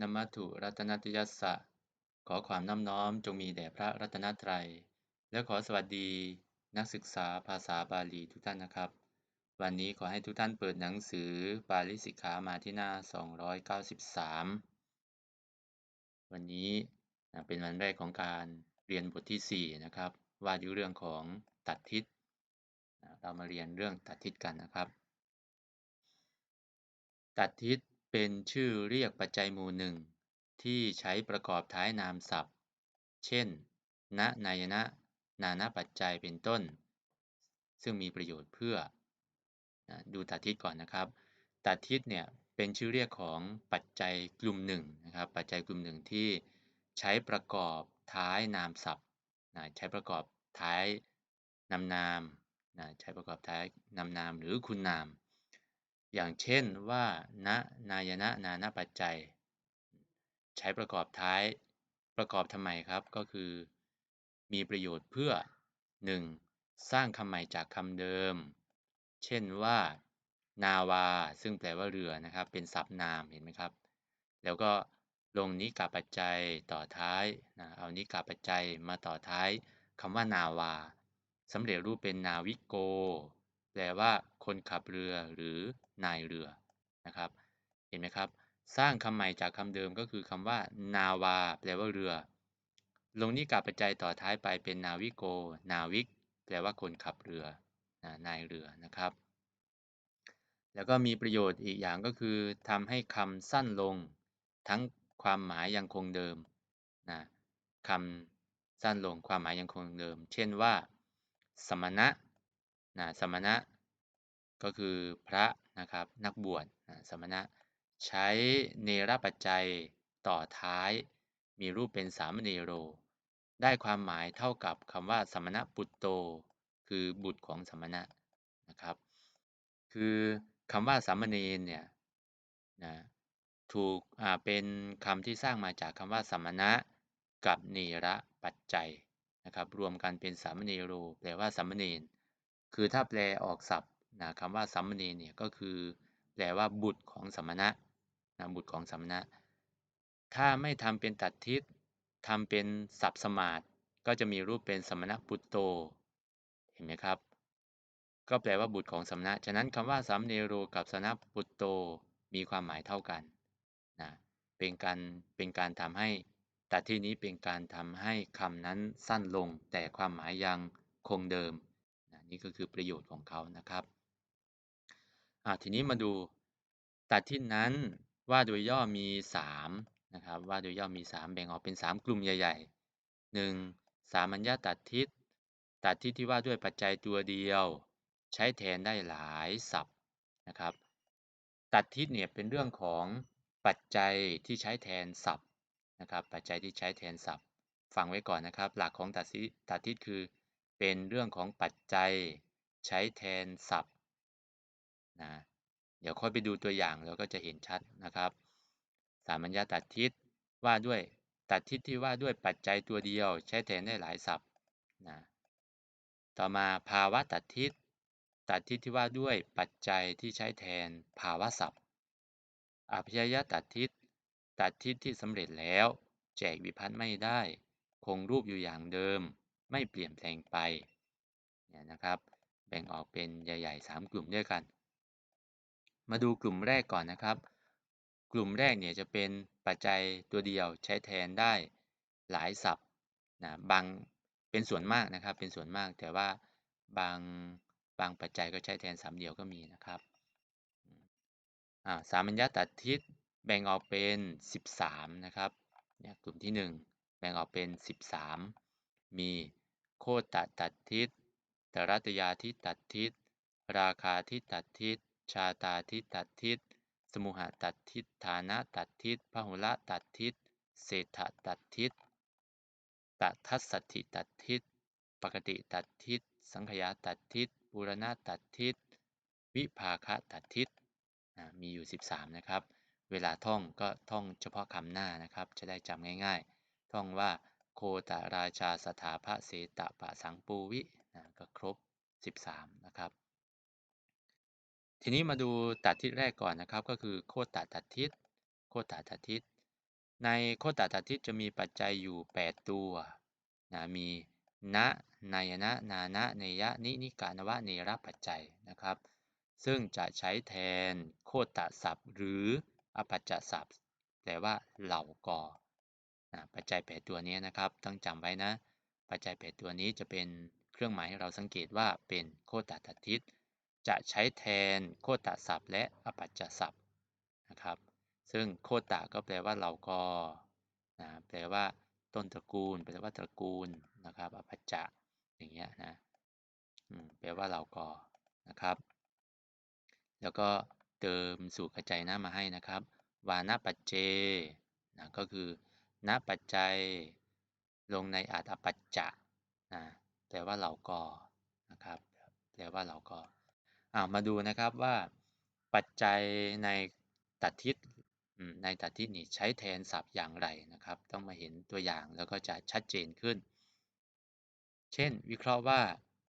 นมัตุรัตนตยัสสะ ขอความน้อมน้อมจงมีแด่พระรัตนตรัย และขอสวัสดีนักศึกษาภาษาบาลีทุกท่านนะครับ วันนี้ขอให้ทุกท่านเปิดหนังสือ บาลีสิกขามาที่หน้า 293 วันนี้เป็นวันแรกของการเรียนบทที่ 4 นะครับ ว่าด้วยเรื่องของตัดทิศ เรามาเรียนเรื่องตัดทิศกันนะครับ ตัดทิศ เป็นชื่อเรียกปัจจัยหมู่หนึ่งที่ใช้ประกอบท้ายนามศัพท์ เช่น ณ นายนะ นานาปัจจัย เป็นต้น ซึ่งมีประโยชน์เพื่อ ดูตัดทิศก่อนนะครับ ตัดทิศเนี่ยเป็นชื่อเรียกของปัจจัยกลุ่มหนึ่งนะครับ ปัจจัยกลุ่มหนึ่งที่ใช้ประกอบท้ายนามศัพท์ ใช้ประกอบท้ายนามนาม ใช้ประกอบท้ายนามนามหรือคุณนาม อย่างเช่นว่าณนายนะนานาปัจจัย ใช้ประกอบท้ายประกอบทำไมครับก็คือ มีประโยชน์เพื่อ 1. สร้างคำใหม่จากคำเดิม เช่นว่า นาวา ซึ่งแปลว่าเรือนะครับ เป็นศัพท์นามเห็นไหมครับ แล้วก็ลงนิกาปัจจัยต่อท้ายนะเอานิกาปัจจัยมาต่อท้ายคำว่านาวาสำเร็จรูปเป็นนาวิโก แปลว่า คนขับเรือหรือนายเรือนะครับ เห็นไหมครับ สร้างคำใหม่จากคำเดิมก็คือคำว่านาวาแปลว่าเรือ ลงนิกาปัจจัยต่อท้ายไปเป็นนาวิโก นาวิก แปลว่าคนขับเรือนายเรือนะครับ แล้วก็มีประโยชน์อีกอย่างก็คือทำให้คำสั้นลง ทั้งความหมายยังคงเดิมนะคำสั้นลงความหมายยังคงเดิม เช่นว่า สมณะนะสมณะ ก็คือพระนะครับนักบวชสมณะ ใช้เนรปัจจัยต่อท้าย มีรูปเป็นสามเณโร ได้ความหมายเท่ากับคำว่าสมณะปุตโต คือบุตรของสมณะนะครับ คือคำว่าสามเณรเนี่ยนะถูกเป็นคำที่สร้างมาจากคำว่าสมณะกับเนระปัจจัยนะครับ รวมกันเป็นสามเณโร แปลว่าสามเณรคือถ้าแปลออกศัพท์ นะคำว่าสัมมณีเนี่ยก็คือแปลว่าบุตรของสมณะนะบุตรของสมณะ ถ้าไม่ทำเป็นตัดทิศทำเป็นสับสมาดก็จะมีรูปเป็นสมณะปุตโต เห็นไหมครับ ก็แปลว่าบุตรของสมณะ ฉะนั้นคำว่าสัมเนโรกับสมณะปุตโตมีความหมายเท่ากันนะเป็นการเป็นการทำให้ตัดที่นี้เป็นการทำให้คำนั้นสั้นลง แต่ความหมายยังคงเดิมนะนี่ก็คือประโยชน์ของเขานะครับ ทีนี้มาดูตัดทิศนั้นว่าโดยย่อมี3นะครับว่าโดยย่อมี 3 แบ่งออกเป็น 3 กลุ่มใหญ่ๆ 1. สามัญญาตัดทิศตัดทิศที่ว่าด้วยปัจจัยตัวเดียว ใช้แทนได้หลายศัพท์นะครับ ตัดทิศเนี่ยเป็นเรื่องของปัจจัยที่ใช้แทนศัพท์นะครับ ปัจจัยที่ใช้แทนศัพท์ ฟังไว้ก่อนนะครับ หลักของตัดทิศตัดทิศคือ เป็นเรื่องของปัจจัยใช้แทนศัพท์ นะเดี๋ยวค่อยไปดูตัวอย่างเราก็จะเห็นชัดนะครับ สามัญญาตัดทิศว่าด้วยตัดทิศที่ว่าด้วยปัจจัยตัวเดียว ใช้แทนได้หลายศัพท์นะต่อมาภาวะตัดทิศตัดทิศที่ว่าด้วยปัจจัยที่ใช้แทนภาวะศัพท์อภิยะตัดทิศตัดทิศที่สำเร็จแล้ว แจกวิพัฒน์ไม่ได้ คงรูปอยู่อย่างเดิม ไม่เปลี่ยนแปลงไปเนี่ยนะครับ แบ่งออกเป็นใหญ่ๆ 3 กลุ่มด้วยกัน มาดูกลุ่มแรกก่อนนะครับ กลุ่มแรกเนี่ยจะเป็นปัจจัยตัวเดียวใช้แทนได้หลายศัพท์นะบางเป็นส่วนมากนะครับ เป็นส่วนมากแต่ว่าบางบางปัจจัยก็ใช้แทนสามเดียวก็มีนะครับสามัญญาตัดทิศแบ่งออกเป็น 13 นะครับเนี่ยกลุ่มที่ 1 แบ่งออกเป็น 13 มีโคตตตัดทิศตรัตยาทิตัดทิศราคาทิตัดทิศ ชาตาทิตัดทิศสมุหตัดทิศฐานะตัดทิศพหุละตัดทิศเศรษฐตัดทิศตัทัสสถิตัดทิศปกติตัดทิศสังขยาตัดทิศบูรณะตัดทิศวิภาคะตัดทิศมีอยู่ 13 นะครับ เวลาท่องก็ท่องเฉพาะคำหน้านะครับ จะได้จำง่ายๆ ท่องว่าโคตราชาสถาพระเสตปะสังปูวินะก็ครบ 13 นะครับ ทีนี้มาดูตัดทิศแรกก่อนนะครับก็คือโคตรตัดทิศโคตรตัดทิศในโคตตัดทิฏจะมีปัจจัยอยู่ 8 ตัวนะมีณนายนะนานะเนยะนินิกานวะเนรปัจจัยนะครับ ซึ่งจะใช้แทนโคตตศัพท์ หรืออปัจจศัพท์แปลว่าเหล่ากอนะปัจจัย 8 ตัวนี้นะครับต้องจำไว้นะ ปัจจัย 8 ตัวนี้จะเป็นเครื่องหมายให้เราสังเกตว่าเป็นโคตตัดทิฏ จะใช้แทนโคตศัพท์ และอปัจจศัพท์นะครับ ซึ่งโคตะก็แปลว่าเหล่ากอนะแปลว่าต้นตระกูล แปลว่าตระกูลนะครับอปัจจะอย่างเงี้ยนะแปลว่าเหล่ากอนะครับ แล้วก็เติมสูตรขจายหน้ามาให้นะครับ วานาปัจเจนะก็คือณปัจจัยลงในอาตอปัจจะนะแปลว่าเหล่ากอนะครับแปลว่าเหล่ากอ มาดูนะครับว่าปัจจัยในตัดทิศในตัดทิศนี้ใช้แทนศัพท์อย่างไรนะครับ ต้องมาเห็นตัวอย่างแล้วก็จะชัดเจนขึ้น เช่น วิเคราะห์ว่า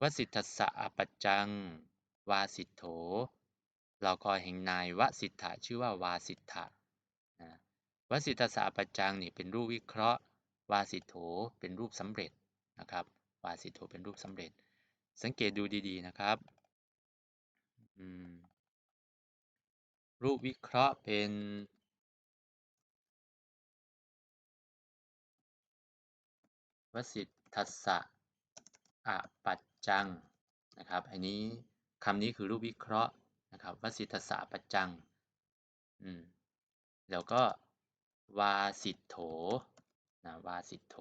วสิทธสะอปัจจัง วาสิทโธเราก็แห่งนายวสิทธะชื่อว่าวาสิทธะนะวสิทธสะอปัจจังนี่เป็นรูปวิเคราะห์ วาสิทโธเป็นรูปสำเร็จนะครับ วาสิทโธเป็นรูปสำเร็จ สังเกตดูดีๆนะครับ รูปวิเคราะห์เป็น วสิทธัสสะอปัจจังนะครับ อันนี้คำนี้คือรูปวิเคราะห์นะครับวสิทธัสสะปัจจัง อืม แล้วก็ วาสิทโถนะวาสิทโถ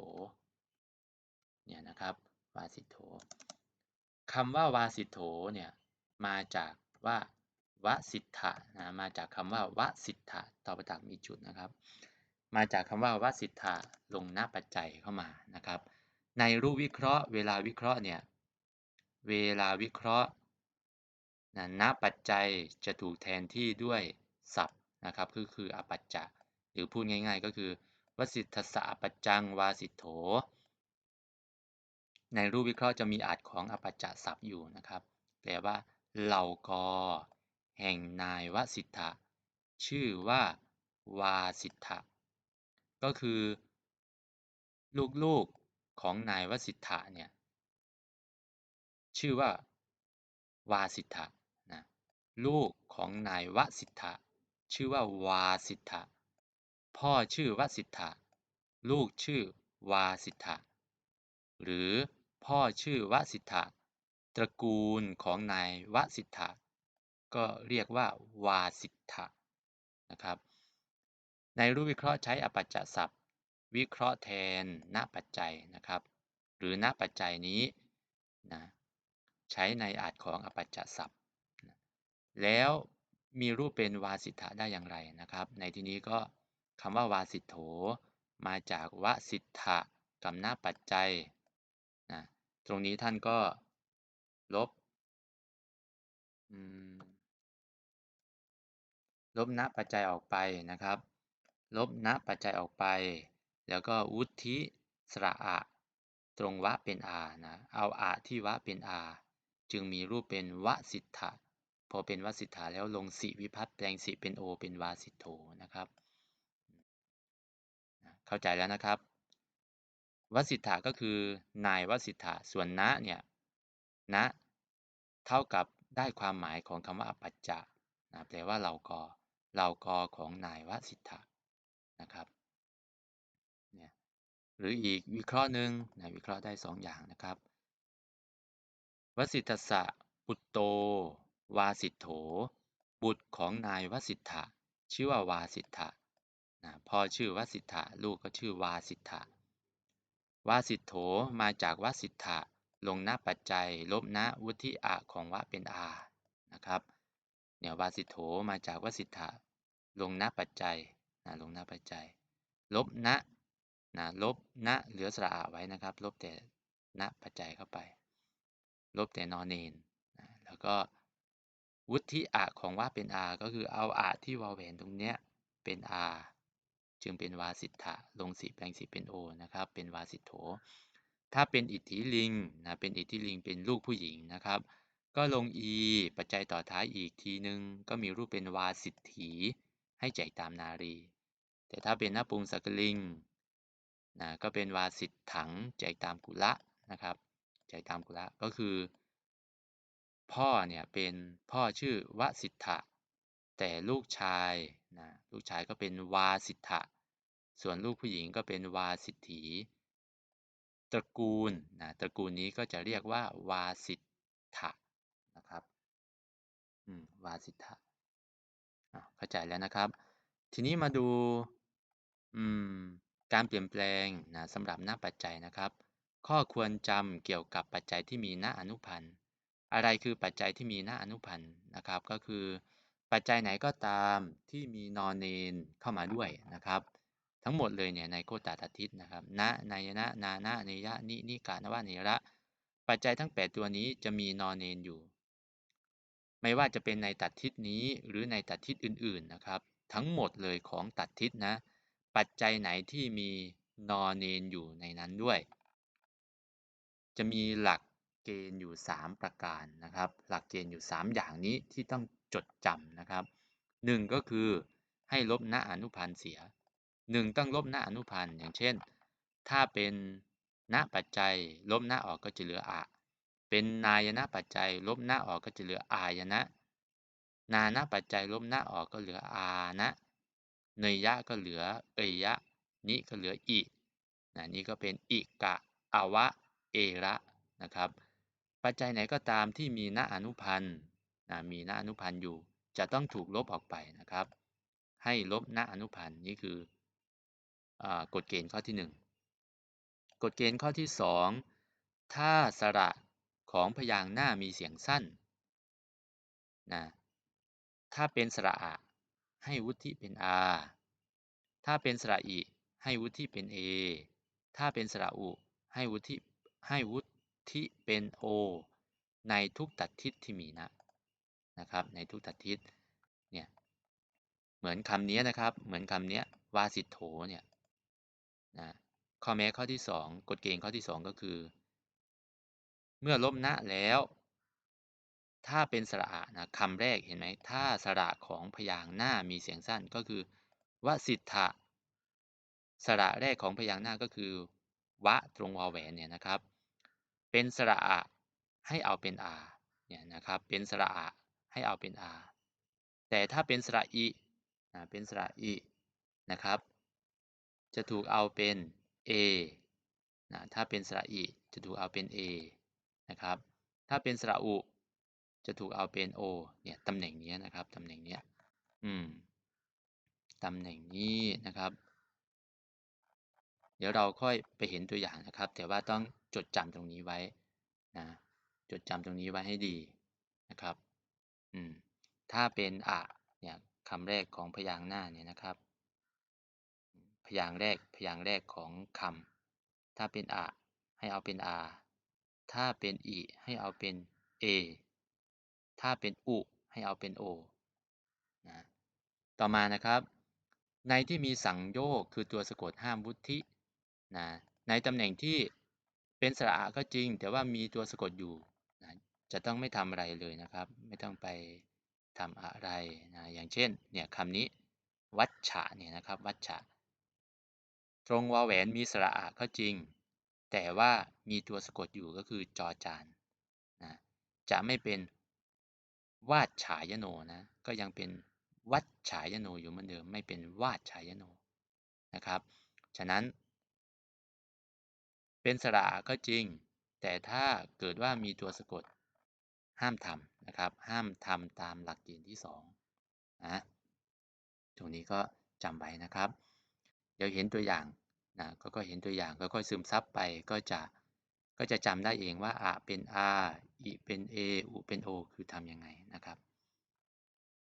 เนี่ยนะครับ วาสิทโถคำว่าวาสิทโถเนี่ย มาจากว่าวสิทธะนะมาจากคำว่าวสิทธะต่อประตักมีจุดนะครับ มาจากคำว่าวสิทธะลงหน้าปัจจัยเข้ามานะครับ ในรูปวิเคราะห์ เวลาวิเคราะห์เนี่ยเวลาวิเคราะห์นะณปัจจัยจะถูกแทนที่ด้วยศัพท์นะครับคือคืออปัจจะหรือพูดง่าย ๆ ก็คือวสิทธสะปัจจังวาสิทโธในรูปวิเคราะห์จะมีอาจของอปัจจะศัพท์อยู่นะครับแปลว่า เหล่ากอ แห่งนายวสิทธะ ชื่อว่า วาสิทธะ ก็คือ ลูกๆของนายวสิทธะเนี่ย ชื่อว่า วาสิทธะนะลูกของนายวสิทธะ ชื่อว่าวาสิทธะ พ่อชื่อวสิทธะ ลูกชื่อวาสิทธะ หรือพ่อชื่อวสิทธะ ตระกูลของนายวสิทธะ ก็เรียกว่าวาสิทธะนะครับ ในรูปวิเคราะห์ใช้อปัจจศัพท์ วิเคราะห์แทนณปัจจัยนะครับ หรือณปัจจัยนี้นะใช้ในอาจของอปัจจศัพท์ แล้วมีรูปเป็นวาสิทธะได้อย่างไรนะครับ ในที่นี้ก็คำว่าวาสิทโธมาจากวสิทธะกับหน้าปัจจัยนะตรงนี้ท่านก็ ลบ ลบณปัจจัยออกไปนะครับ ลบณปัจจัยออกไป แล้วก็วุธิสระอะ ตรงวะเป็นอานะ เอาอะที่วะเป็นอาจึงมีรูปเป็นวสิทธะ พอเป็นวสิทธะแล้วลงสิวิพัตแปลงสิเป็นโอเป็นวาสิทโธนะครับ เข้าใจแล้วนะครับวสิทธะก็คือนายวสิทธะ ส่วนนะเนี่ย นะ เท่ากับได้ความหมายของคำว่าอปัจจะนะแปลว่าเรากอเหล่ากอของนายวสิทธะนะครับเนี่ยหรืออีกวิเคราะห์หนึ่งนะวิเคราะห์ได้สองอย่างนะครับ วสิทธะปุตโต วาสิทโธบุตรของนายวสิทธะชื่อว่าวาสิทธะนะพ่อชื่อวสิทธะลูกก็ชื่อวาสิทธะวาสิทโธมาจากวสิทธะ ลงหน้าปัจจัย ลบหน้าวุฒิอะของวะเป็นอานะครับเนี่ยวาสิโธมาจากวสิทธะลงณปัจจัยนะลงณปัจจัย ลบณนะลบณเหลือสระอาไว้นะครับ ลบแต่ณปัจจัยเข้าไป ลบแต่นอนเนนนะแล้วก็วุฒิอะของว่าเป็นอาก็คือเอาอะที่วาแหวนตรงเนี้ยเป็นอาจึงเป็นวาสิทธะลงสีแปลงสีเป็นโอนะครับ เป็นวาสิทโธ ถ้าเป็นอิทธิลิงนะเป็นอิทธิลิงเป็นลูกผู้หญิงนะครับ ก็ลง e ปัจจัยต่อท้ายอีกทีหนึ่งก็มีรูปเป็นวาสิทธีให้ใจตามนารี แต่ถ้าเป็นนปุงสักลิงนะก็เป็นวาสิทถังแจกตามกุละนะครับแจกตามกุละก็คือ พ่อเนี่ยเป็นพ่อชื่อวสิทธะแต่ลูกชายนะลูกชายก็เป็นวาสิทธะส่วนลูกผู้หญิงก็เป็นวาสิทธี ตระกูลนะตระกูลนี้ก็จะเรียกว่าวาสิทธะนะครับอืมวาสิทธะเข้าใจแล้วนะครับ ทีนี้มาดูอืมการเปลี่ยนแปลงนะสำหรับหน้าปัจจัยนะครับ ข้อควรจำเกี่ยวกับปัจจัยที่มีหน้าอนุพันธ์อะไรคือปัจจัยที่มีหน้าอนุพันธ์นะครับ ก็คือปัจจัยไหนก็ตามที่มีนอนเนนเข้ามาด้วยนะครับ ทั้งหมดเลยเนี่ยในโคตตทิศนะครับณนายนะนานะเนยะนินิกานวะเนระ ปัจจัยทั้ง 8 ตัวนี้จะมีนอนเนนอยู่ ไม่ว่าจะเป็นในตัดทิศนี้หรือในตัดทิศอื่นๆนะครับ ทั้งหมดเลยของตัดทิศนะ ปัจจัยไหนที่มีนอนเนนอยู่ในนั้นด้วย จะมีหลักเกณฑ์อยู่ 3 ประการนะครับ หลักเกณฑ์อยู่ 3 อย่างนี้ที่ต้องจดจำนะครับ 1 ก็คือให้ลบหน้าอนุพันธ์เสีย 1 ต้องลบหน้าอนุพันธ์อย่างเช่น ถ้าเป็นณปัจจัย ลบหน้าออกก็จะเหลืออะเป็นนายนะปัจจัย ลบหน้าออกก็จะเหลืออายนะ นานะปัจจัยลบหน้าออกก็เหลืออานะเนยยะก็เหลือเอยะนิก็เหลืออินะนี่ก็เป็นอิกะอวะเอระนะครับ ปัจจัยไหนก็ตามที่มีหน้าอนุพันธ์นะมีหน้าอนุพันธ์อยู่ จะต้องถูกลบออกไปนะครับ ให้ลบหน้าอนุพันธ์นี่คือ กฎเกณฑ์ข้อที่ 1 กฎเกณฑ์ข้อที่ 2 ถ้าสระของพยางค์หน้ามีเสียงสั้นนะถ้าเป็นสระอะให้วุฒิเป็น R ถ้าเป็นสระอิให้วุฒิเป็น A ถ้าเป็นสระอุให้วุฒิให้วุฒิเป็น O ในทุกตัดทิศที่มีนะนะครับ ในทุกตัดทิศเนี่ยเหมือนคำนี้นะครับ เหมือนคำนี้วาสิโถเนี่ย นะข้อแม้ข้อที่ 2 กฎเกณฑ์ข้อที่ 2 ก็คือ เมื่อลบนะแล้ว ถ้าเป็นสระอะนะคำแรกเห็นไหมถ้าสระของพยางค์หน้ามีเสียงสั้นก็คือวสิทธะสระแรกของพยางค์หน้าก็คือ วะตรงวอแหวนเนี่ยนะครับ เป็นสระอะให้เอาเป็นอาเนี่ยนะครับเป็นสระอะให้เอาเป็นอาแต่ถ้าเป็นสระอีนะเป็นสระอีนะครับ จะถูกเอาเป็น a นะถ้าเป็นสระอีจะถูกเอาเป็น a นะครับ ถ้าเป็นสระอุ จะถูกเอาเป็น o เนี่ยตำแหน่งนี้นะครับตำแหน่งนี้อืมตำแหน่งนี้นะครับ เดี๋ยวเราค่อยไปเห็นตัวอย่างนะครับ แต่ว่าต้องจดจำตรงนี้ไว้นะจดจำตรงนี้ไว้ให้ดีนะครับ อืม ถ้าเป็นอะเนี่ยคำแรกของพยางค์หน้าเนี่ยนะครับ ยางค์แรกพยางค์แรกของคำ ถ้าเป็นอะให้เอาเป็นอาถ้าเป็นอีให้เอาเป็นเอถ้าเป็นอุให้เอาเป็นโอนะต่อมานะครับ ในที่มีสังโยกคือตัวสะกดห้ามวุฒินะในตำแหน่งที่เป็นสระอะก็จริง แต่ว่ามีตัวสะกดอยู่นะจะต้องไม่ทำอะไรเลยนะครับ ไม่ต้องไปทำอะไรนะอย่างเช่นเนี่ยคำนี้วัชชะเนี่ยนะครับวัชชะ ตรงวาแหวนมีสระอะก็จริง แต่ว่ามีตัวสะกดอยู่ก็คือจอจานนะจะไม่เป็นวาดฉายโนนะก็ยังเป็นวัดฉายโนอยู่เหมือนเดิมไม่เป็นวาดฉายโนนะครับฉะนั้น เป็นสระก็จริง แต่ถ้าเกิดว่ามีตัวสะกดห้ามทำนะครับห้ามทำตามหลักเกณฑ์ที่2นะตรงนี้ก็จำไว้นะครับ เดี๋ยวเห็นตัวอย่าง นะก็ก็เห็นตัวอย่างค่อยๆซึมซับไปก็จะก็จะจำได้เองว่าอะเป็น R อีเป็น A อุเป็น O คือทำยังไงนะครับ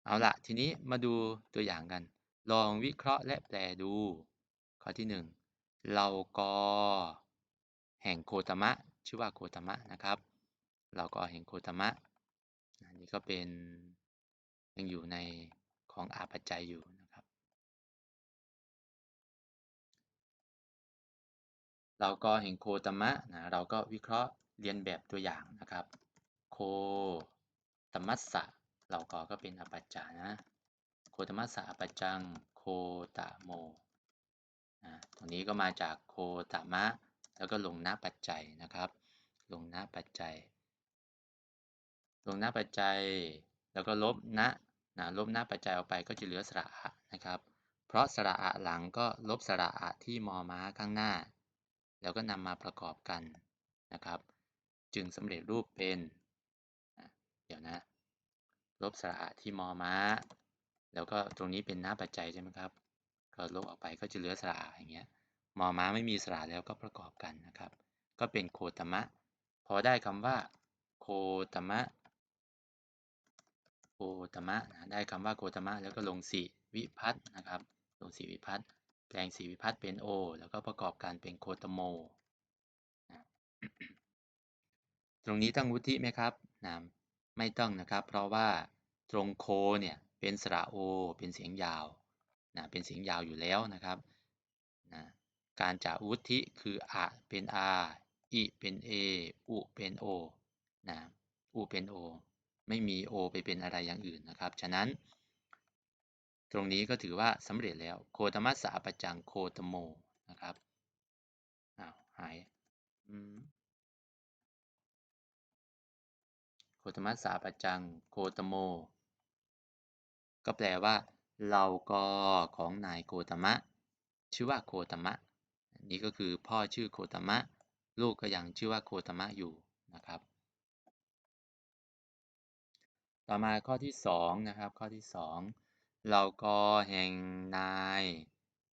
เอาละทีนี้มาดูตัวอย่างกัน ลองวิเคราะห์และแปลดู ข้อที่ 1 เราก็แห่งโคตมะ ชื่อว่าโคตมะนะครับ เราก็แห่งโคตมะอันนี้ก็เป็นยังอยู่ในของอาปัจจัยอยู่ เราก็แห่งโคตมะนะเราก็วิเคราะห์เรียนแบบตัวอย่างนะครับ โคตมัสสะเราก็ก็เป็นอปัจจานะโคตมัสสะอปัจจังโคตะโมนะตรงนี้ก็มาจากโคตมะ แล้วก็ลงหน้าปัจจัยนะครับ ลงหน้าปัจจัย ลงหน้าปัจจัย แล้วก็ลบณนะลบหน้าปัจจัยออกไปก็จะเหลือสระอะนะครับ เพราะสระอะหลังก็ลบสระอะที่มอม้าข้างหน้า แล้วก็นำมาประกอบกันนะครับ จึงสำเร็จรูปเป็น เดี๋ยวนะ ลบสระอะที่มอม้า แล้วก็ตรงนี้เป็นหน้าปัจจัยใช่ไหมครับ ก็ลบออกไปก็จะเหลือสระอะอย่างเงี้ยมอม้าไม่มีสระแล้วก็ประกอบกันนะครับ ก็เป็นโคตมะ พอได้คำว่า โคตมะ โคตมะนะได้คำว่าโคตมะ แล้วก็ลงสีวิพัฒนะครับ ลงสีวิพัฒ แปลงสีวิพัฒน์เป็นโอแล้วก็ประกอบกันเป็นโคตโมนะตรงนี้ต้องวุฒิไหมครับนะไม่ต้องนะครับ เพราะว่าตรงโคเนี่ยเป็นสระโอ เป็นเสียงยาวนะเป็นเสียงยาวอยู่แล้วนะครับนะการจะวุฒิคืออะเป็นอาอิเป็นเออุเป็นโอนะอุเป็นโอไม่มีโอไปเป็นอะไรอย่างอื่นนะครับ ฉะนั้น ตรงนี้ก็ถือว่าสำเร็จแล้ว โคตมัสสะปจังโคตโมนะครับอ้าวหายโคตมัสสะปจังโคตโม ก็แปลว่าเราก็ของนายโคตมะ ชื่อว่าโคตมะ นี่ก็คือพ่อชื่อโคตมะ ลูกก็ยังชื่อว่าโคตมะอยู่นะครับ ต่อมาข้อที่สองนะครับข้อที่สอง เราก็แห่งนาย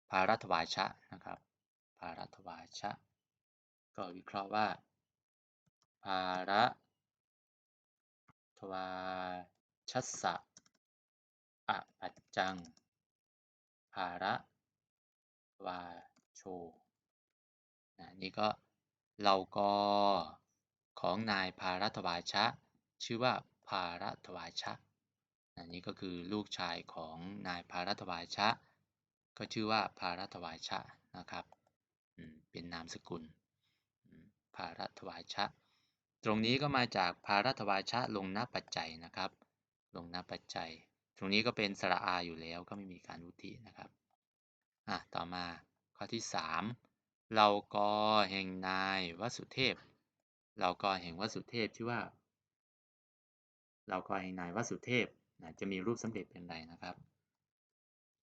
ภารัตวาชะนะครับภารัตวาชะ ก็วิเคราะห์ว่าภาระทวาชัสสะอปัจจังภาระวาโชนะนี่ก็เราก็ของนายภารัตวาชะ ชื่อว่าภารัตวาชะ อันนี้ก็คือลูกชายของนายภารัตวาชะ ก็ชื่อว่าภารัตวาชะนะครับเป็นนามสกุลภารัตวาชะ ตรงนี้ก็มาจากภารัตวาชะลงหน้าปัจจัยนะครับ ลงหน้าปัจจัย ตรงนี้ก็เป็นสระอาอยู่แล้วก็ไม่มีการวุตินะครับอะต่อมาข้อที่ 3 เราก็แห่งนายวสุเทพ เราก็แห่งวสุเทพชื่อว่า เราก็ให้นายวสุเทพ นะจะมีรูปสำเร็จเป็นไรนะครับ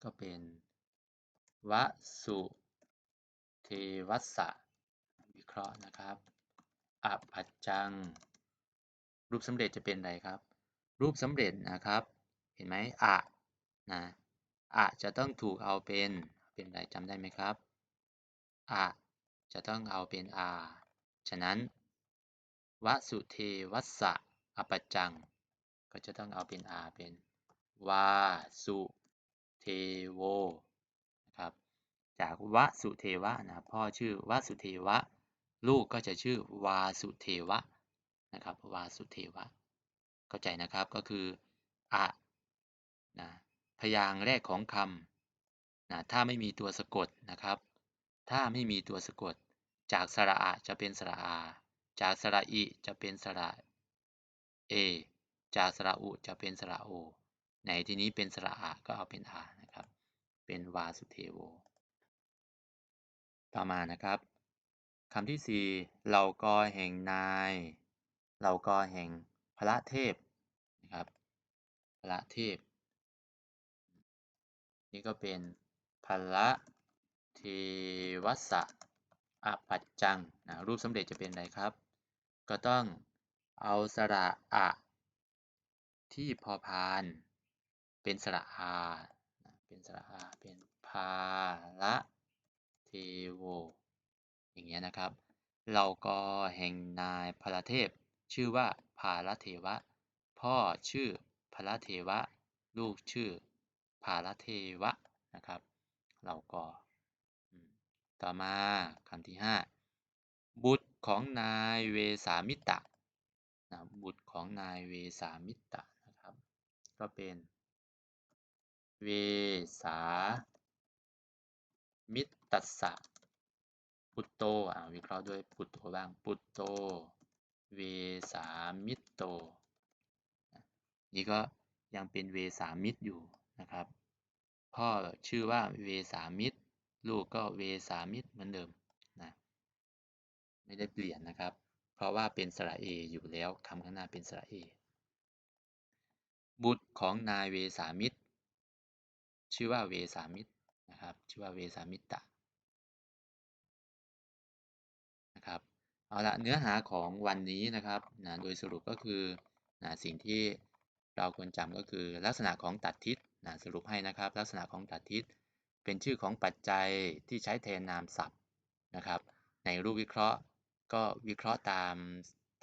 ก็เป็นวสุเทวัสสะวิเคราะห์นะครับอปัจจัง รูปสำเร็จจะเป็นไรครับ รูปสำเร็จนะครับ เห็นไหมอะนะอะจะต้องถูกเอาเป็นเป็นไรจำได้ไหมครับอะจะต้องเอาเป็นอาฉะนั้นวสุเทวัสสะอปัจจัง ก็จะต้องเอาเป็น r เป็นวาสุเทโวนะครับ จากวสุเทวะนะพ่อชื่อวสุเทวะ ลูกก็จะชื่อวาสุเทวะนะครับวาสุเทวะ เข้าใจนะครับก็คืออะนะพยางแรกของคำนะถ้าไม่มีตัวสะกดนะครับ ถ้าไม่มีตัวสะกด จากสระอะจะเป็นสระอา จากสระอิจะเป็นสระเอ จากสระอุจะเป็นสระโอ ในที่นี้เป็นสระอาก็เอาเป็นอานะครับ เป็นวาสุเทโว ต่อมานะครับคำที่ 4เราก็แห่งนายเราก็แห่งพระเทพนะครับพระเทพ นี่ก็เป็นพระเทวสะอปัจจังนะรูปสำเร็จจะเป็นอะไรครับ ก็ต้องเอาสระอะ ที่พอพาน เป็นสระอาเป็นสระอาเป็นภาละเทโว อย่างเงี้ยนะครับ เราก็แห่งนายพระเทพ ชื่อว่าภาลเทวะ พ่อชื่อพระเทวะ ลูกชื่อภาลเทวะนะครับ เราก็ต่อมาคำที่ 5 บุตรของนายเวสามิตะนะบุตรของนายเวสามิตะ ก็เป็น เวสา มิตตัสสะ ปุตโตอ่าวิเคราะห์ด้วยปุตโตบ้าง ปุตโต เวสามิตโต นี่ก็ยังเป็นเวสามิตอยู่นะครับ พ่อชื่อว่าเวสามิตลูกก็เวสามิตเหมือนเดิมนะไม่ได้เปลี่ยนนะครับ เพราะว่าเป็นสระเออยู่แล้วคำข้างหน้าเป็นสระเอ บุตรของนายเวสามิตร ชื่อว่าเวสามิตรนะครับ ชื่อว่าเวสามิตะนะครับเอาละเนื้อหาของวันนี้นะครับนะโดยสรุปก็คือนะสิ่งที่เราควรจำก็คือลักษณะของตัดทิศนะสรุปให้นะครับ ลักษณะของตัดทิศเป็นชื่อของปัจจัยที่ใช้แทนนามศัพท์นะครับ ในรูปวิเคราะห์ก็วิเคราะห์ตาม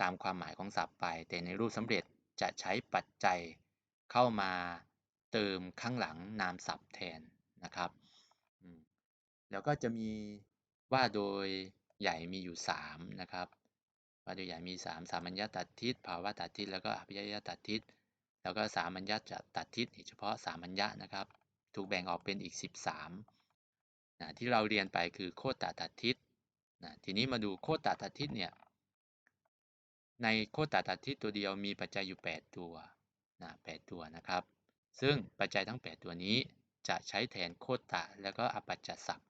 ตามความหมายของศัพท์ไป แต่ในรูปสำเร็จจะใช้ปัจจัย เข้ามาเติมข้างหลังนามศัพท์แทนนะครับ แล้วก็จะมีว่าโดยใหญ่มีอยู่ 3 นะครับ ว่าโดยใหญ่มี 3 สามัญญาตัดทิศภาวะตัดทิศแล้วก็อภิญญาตัดทิศแล้วก็สามัญญาจะตัดทิศเฉพาะสามัญญานะครับ ถูกแบ่งออกเป็นอีก 13นะที่เราเรียนไปคือโคตรตัดทิศนะทีนี้มาดูโคตรตัดทิศเนี่ยในโคตรตัดทิศตัวเดียวมีปัจจัยอยู่ 8 ตัว นะ8ตัวนะครับ ซึ่งปัจจัยทั้ง 8 ตัวนี้จะใช้แทนโคตตะแล้วก็อปัจจศัพท์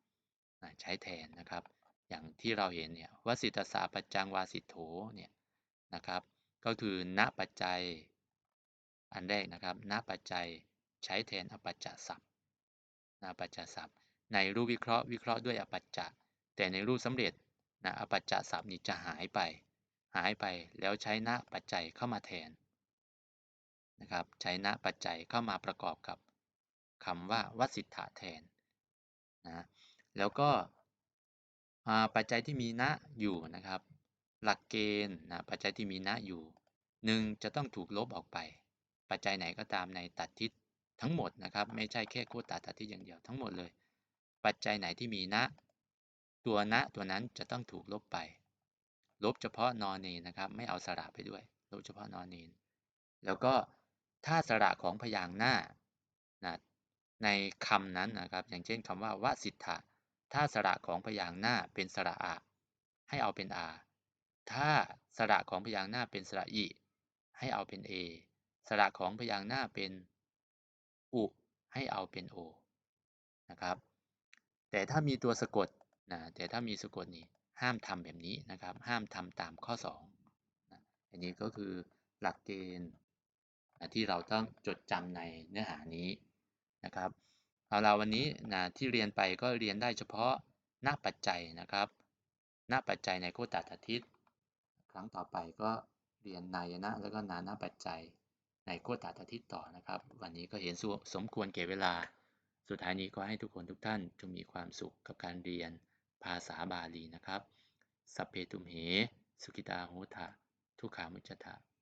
ใช้แทนนะครับ อย่างที่เราเห็นเนี่ยวสิตสาปัจจังวาสิโถเนี่ยนะครับ ก็คือณปัจจัยอันแรกนะครับณปัจจัยใช้แทนอปัจจศัพท์ณปัจจศัพท์ ในรูปวิเคราะห์วิเคราะห์ด้วยอปัจจะแต่ในรูปสำเร็จนะอปัจจศัพท์นี้จะหายไป หายไปแล้วใช้ณปัจจัยเข้ามาแทน นะครับใช้ณปัจจัยเข้ามาประกอบกับคำว่าวสิทธะแทนนะแล้วก็ปัจจัยที่มีณอยู่นะครับ หลักเกณฑ์นะปัจจัยที่มีณอยู่หนึ่งจะต้องถูกลบออกไป ปัจจัยไหนก็ตามในตัดทิศทั้งหมดนะครับ ไม่ใช่แค่โคตรตัดทิศอย่างเดียวทั้งหมดเลย ปัจจัยไหนที่มีณตัวณตัวนั้นจะต้องถูกลบไป ลบเฉพาะนอนเนนะครับ ไม่เอาสระไปด้วย ลบเฉพาะนอนเนนแล้วก็ ถ้าสระของพยางค์หน้านะในคำนั้นนะครับ อย่างเช่นคำว่าวสิทธะถ้าสระของพยางค์หน้าเป็นสระอะให้เอาเป็นอาถ้าสระของพยางค์หน้าเป็นสระอิให้เอาเป็นเอสระของพยางค์หน้าเป็นอุให้เอาเป็นโอนะครับ แต่ถ้ามีตัวสะกดนะแต่ถ้ามีสะกดนี้ห้ามทำแบบนี้นะครับ ห้ามทำตามข้อ2นะอันนี้ก็คือหลักเกณฑ์ ที่เราต้องจดจำในเนื้อหานี้นะครับเอาเราวันนี้นะที่เรียนไปก็เรียนได้เฉพาะหน้าปัจจัยนะครับ หน้าปัจจัยในโคตรทิศครั้งต่อไปก็เรียนนายนะแล้วก็นานาปัจจัยในโคตรทิศต่อนะครับ วันนี้ก็เห็นสมควรเก็บเวลา สุดท้ายนี้ก็ให้ทุกคนทุกท่านจงมีความสุขกับการเรียนภาษาบาลีนะครับสัพเพตุมเห สุกิตาโหทะทุกขามุจตะ